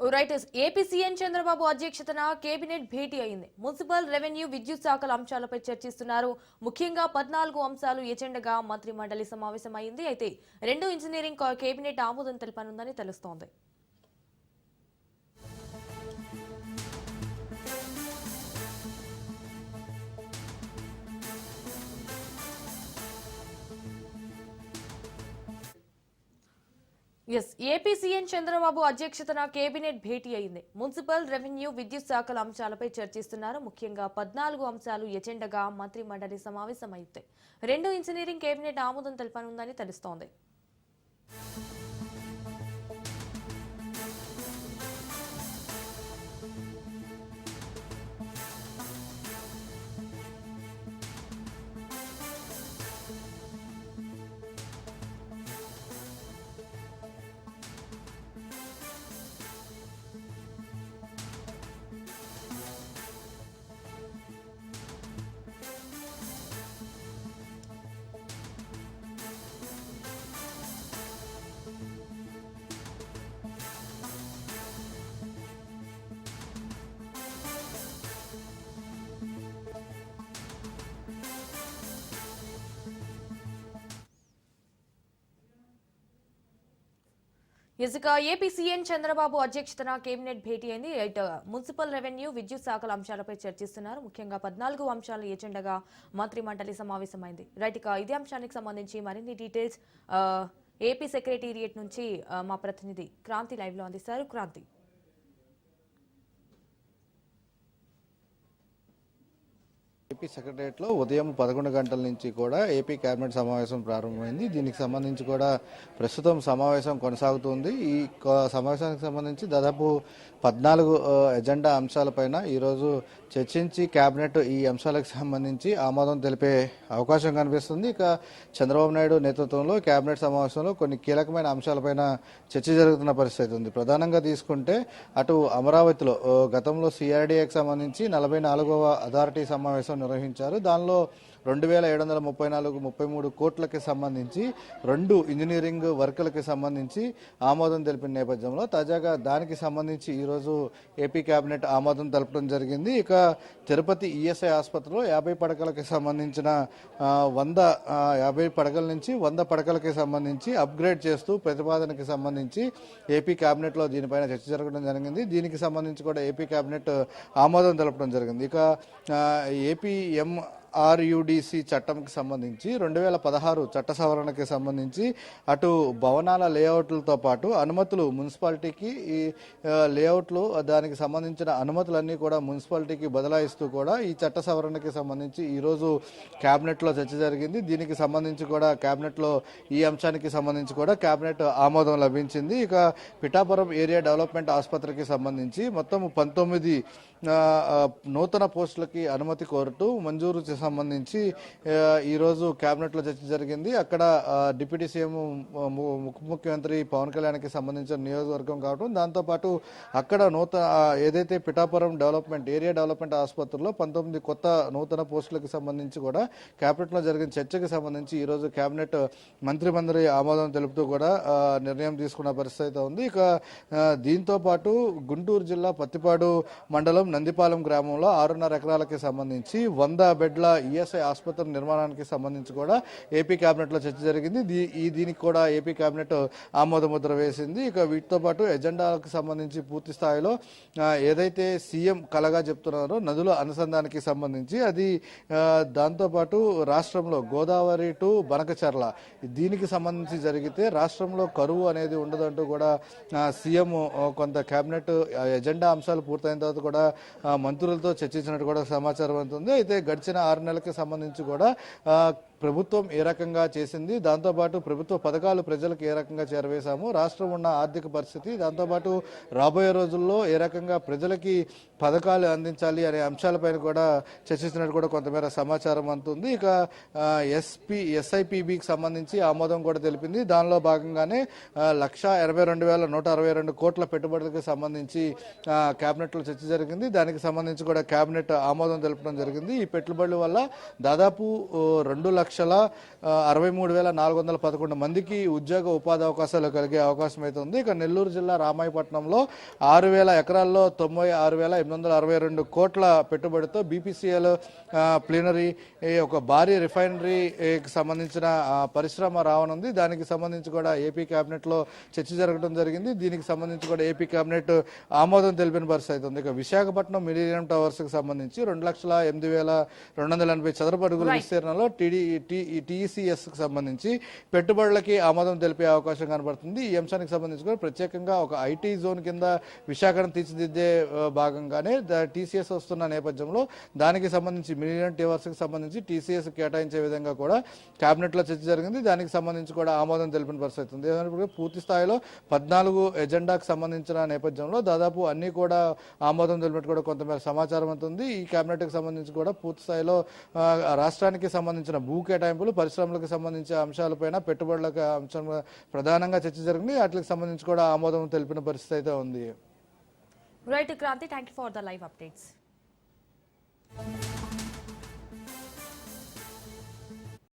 Right. AP CM Chandrababu అధ్యక్షతన cabinet భేటీ అయింది. Municipal revenue విద్యుత్ శాఖల అంశాలపై చర్చిస్తున్నారు. ముఖ్యంగా పద్నాలుగు అంశాలు ఎజెండాగా మంత్రి మండలి సమావేశం అయింది అయితే రెండు ఇంజనీరింగ్ కేబినెట్ ఆమోదం తెలపనుందని తెలుస్తోంది. ఎస్ ఏపీ సీఎం చంద్రబాబు అధ్యక్షతన కేబినెట్ భేటీ అయింది. మున్సిపల్ రెవెన్యూ విద్యుత్ శాఖల అంశాలపై చర్చిస్తున్నారు. ముఖ్యంగా పద్నాలుగు అంశాలు ఎజెండాగా మంత్రి మండలి సమావేశం అయితే రెండు ఇంజనీరింగ్ కేబినెట్ ఆమోదం తెలపనుందని తెలుస్తోంది. ఇసుక ఏపీ సీఎం చంద్రబాబు అధ్యక్షతన కేబినెట్ భేటీ అయింది. ఇటు మున్సిపల్ రెవెన్యూ విద్యుత్ శాఖల అంశాలపై చర్చిస్తున్నారు. ముఖ్యంగా పద్నాలుగు అంశాల ఎజెండాగా మంత్రి మండలి సమావేశమైంది. రైట్ ఇక ఇదే అంశానికి సంబంధించి మరిన్ని డీటెయిల్స్ ఏపీ సెక్రటేరియట్ నుంచి మా ప్రతినిధి క్రాంతి లైవ్లో అందిస్తారు. క్రాంతి. ఏపీ సెక్రటరియట్లో ఉదయం పదకొండు గంటల నుంచి కూడా ఏపీ కేబినెట్ సమావేశం ప్రారంభమైంది. దీనికి సంబంధించి కూడా ప్రస్తుతం సమావేశం కొనసాగుతుంది. ఈ సమావేశానికి సంబంధించి దాదాపు పద్నాలుగు ఎజెండా అంశాలపైన ఈరోజు చర్చించి కేబినెట్ ఈ అంశాలకు సంబంధించి ఆమోదం తెలిపే అవకాశం కనిపిస్తుంది. ఇక చంద్రబాబు నాయుడు నేతృత్వంలో కేబినెట్ సమావేశంలో కొన్ని కీలకమైన అంశాలపైన చర్చ జరుగుతున్న పరిస్థితి ఉంది. ప్రధానంగా తీసుకుంటే అటు అమరావతిలో గతంలో సిఆర్డీఏకి సంబంధించి నలభై నాలుగవ అథారిటీ సమావేశం నిర్వహించారు దానిలో రెండు వేల ఏడు వందల ముప్పై నాలుగు ముప్పై మూడు కోట్లకి సంబంధించి రెండు ఇంజనీరింగ్ వర్కులకి సంబంధించి ఆమోదం తెలిపిన నేపథ్యంలో తాజాగా దానికి సంబంధించి ఈరోజు ఏపీ కేబినెట్ ఆమోదం తెలపడం జరిగింది. ఇక తిరుపతి ఈఎస్ఐ ఆసుపత్రిలో యాభై పడకలకి సంబంధించిన వంద యాభై పడకల నుంచి వంద పడకలకి సంబంధించి అప్గ్రేడ్ చేస్తూ ప్రతిపాదనకి సంబంధించి ఏపీ కేబినెట్లో దీనిపైన చర్చ జరగడం జరిగింది. దీనికి సంబంధించి కూడా ఏపీ కేబినెట్ ఆమోదం తెలపడం జరిగింది. ఇక ఏపీఎం ఏపీ ఎం ఆర్యుడిసి చట్టంకి సంబంధించి రెండు వేల పదహారు చట్ట సవరణకి సంబంధించి అటు భవనాల లేఅవుట్లతో పాటు అనుమతులు మున్సిపాలిటీకి ఈ లేఅవుట్లు దానికి సంబంధించిన అనుమతులన్నీ కూడా మున్సిపాలిటీకి బదలాయిస్తూ కూడా ఈ చట్ట సవరణకి సంబంధించి ఈరోజు క్యాబినెట్లో చర్చ జరిగింది. దీనికి సంబంధించి కూడా క్యాబినెట్లో ఈ అంశానికి సంబంధించి కూడా క్యాబినెట్ ఆమోదం లభించింది. ఇక పిఠాపురం ఏరియా డెవలప్మెంట్ ఆసుపత్రికి సంబంధించి మొత్తం పంతొమ్మిది నూతన పోస్టులకి అనుమతి కోరుతూ మంజూరు చే- సంబంధించి ఈరోజు క్యాబినెట్లో చర్చ జరిగింది. అక్కడ డిప్యూటీ సీఎం ము- ఉప ముఖ్యమంత్రి పవన్ కళ్యాణ్కి సంబంధించిన నియోజకవర్గం కావడం దాంతోపాటు అక్కడ నూతన ఏదైతే పిఠాపురం డెవలప్మెంట్ ఏరియా డెవలప్మెంట్ ఆసుపత్రిలో పంతొమ్మిది కొత్త నూతన పోస్టులకు సంబంధించి కూడా క్యాబినెట్లో జరిగిన చర్చకు సంబంధించి ఈరోజు క్యాబినెట్ మంత్రి మంత్రి ఆమోదం తెలుపుతూ కూడా నిర్ణయం తీసుకున్న పరిస్థితి అయితే ఉంది. ఇక దీంతోపాటు దీంతో పాటు గుంటూరు జిల్లా పత్తిపాడు మండలం నందిపాలెం గ్రామంలో ఆరున్నర ఎకరాలకి సంబంధించి వంద బెడ్ల ఈఎస్ఐ ఆసుపత్రి నిర్మాణానికి సంబంధించి కూడా ఏపీ కేబినెట్లో చర్చ జరిగింది. దీ- ఈ దీనికి కూడా ఏపీ కేబినెట్ ఆమోద ముద్ర వేసింది. ఇక వీటితో పాటు ఎజెండాలకు సంబంధించి పూర్తి స్థాయిలో ఏదైతే సీఎం కలగా చెప్తున్నారో నదుల అనుసంధానానికి సంబంధించి అది దాంతోపాటు రాష్ట్రంలో గోదావరి టు బనకచర్ల దీనికి సంబంధించి జరిగితే రాష్ట్రంలో కరువు అనేది ఉండదంటూ కూడా సీఎం కొంత కేబినెట్ ఎజెండా అంశాలు పూర్తయిన తర్వాత కూడా మంత్రులతో చర్చించినట్టు కూడా సమాచారం అందుతుంది. అయితే గడిచిన ఆరు నెలలకు సంబంధించి కూడా ప్రభుత్వం ఏ రకంగా చేసింది దాంతోపాటు ప్రభుత్వ పథకాలు ప్రజలకు ఏ రకంగా చేరవేశాము రాష్ట్రం ఉన్న ఆర్థిక పరిస్థితి దాంతోపాటు రాబోయే రోజుల్లో ఏ రకంగా ప్రజలకి పథకాలు అందించాలి అనే అంశాలపైన కూడా చర్చిస్తున్నట్టు కూడా కొంతమేర సమాచారం అందుతుంది. ఇక ఎస్పీ ఎస్ఐపిబికి సంబంధించి ఆమోదం కూడా తెలిపింది. దానిలో భాగంగానే లక్ష ఎనభై రెండు వేల నూట అరవై రెండు కోట్ల పెట్టుబడులకు సంబంధించి క్యాబినెట్లో చర్చ జరిగింది. దానికి సంబంధించి కూడా క్యాబినెట్ ఆమోదం తెలపడం జరిగింది. ఈ పెట్టుబడుల వల్ల దాదాపు రెండు లక్ష లక్షల అరవై మూడు వేల నాలుగు వందల పదకొండు మందికి ఉద్యోగ ఉపాధి అవకాశాలు కలిగే అవకాశం అయితే ఉంది. ఇక నెల్లూరు జిల్లా రామాయపట్నంలో ఆరు వేల ఎకరాల్లో తొంభై ఆరు వేల ఎనిమిది వందల అరవై రెండు కోట్ల పెట్టుబడితో బీపీసీఎల్ ప్లీనరీ ఒక భారీ రిఫైనరీకి సంబంధించిన పరిశ్రమ రావనుంది. దానికి సంబంధించి కూడా ఏపీ క్యాబినెట్లో చర్చ జరగడం జరిగింది. దీనికి సంబంధించి కూడా ఏపీ క్యాబినెట్ ఆమోదం తెలిపిన పరిస్థితి అయితే ఉంది. ఇక విశాఖపట్నం మిలీనియం టవర్స్కి సంబంధించి రెండు లక్షల ఎనిమిది వేల రెండు వందల ఎనభై చదరపు అడుగుల విస్తీర్ణంలో టీడీ టీ టీసీఎస్కి సంబంధించి పెట్టుబడులకి ఆమోదం తెలిపే అవకాశం కనబడుతుంది. ఈ అంశానికి సంబంధించి కూడా ప్రత్యేకంగా ఒక ఐటీ జోన్ కింద విశాఖను తీర్చిదిద్దే భాగంగానే టీసీఎస్ వస్తున్న నేపథ్యంలో దానికి సంబంధించి మిలియన్ టీవర్స్కి సంబంధించి టీసీఎస్ కేటాయించే విధంగా కూడా క్యాబినెట్లో చర్చ జరిగింది. దానికి సంబంధించి కూడా ఆమోదం తెలిపిన పరిస్థితి ఉంది. ఏదైనప్పటికీ పూర్తి స్థాయిలో పద్నాలుగు ఎజెండాకు సంబంధించిన నేపథ్యంలో దాదాపు అన్ని కూడా ఆమోదం తెలిపినట్టు కూడా కొంతమేర సమాచారం అవుతుంది. ఈ క్యాబినెట్కి సంబంధించి కూడా పూర్తి స్థాయిలో రాష్ట్రానికి సంబంధించిన భూ కేటాయింపులు పరిశ్రమలకు సంబంధించిన అంశాలపైన పెట్టుబడులకు అంశం ప్రధానంగా చర్చ జరిగింది. వాటికి సంబంధించి కూడా ఆమోదం తెలిపిన పరిస్థితి అయితే ఉంది. Right Kranti. Thank you for the live updates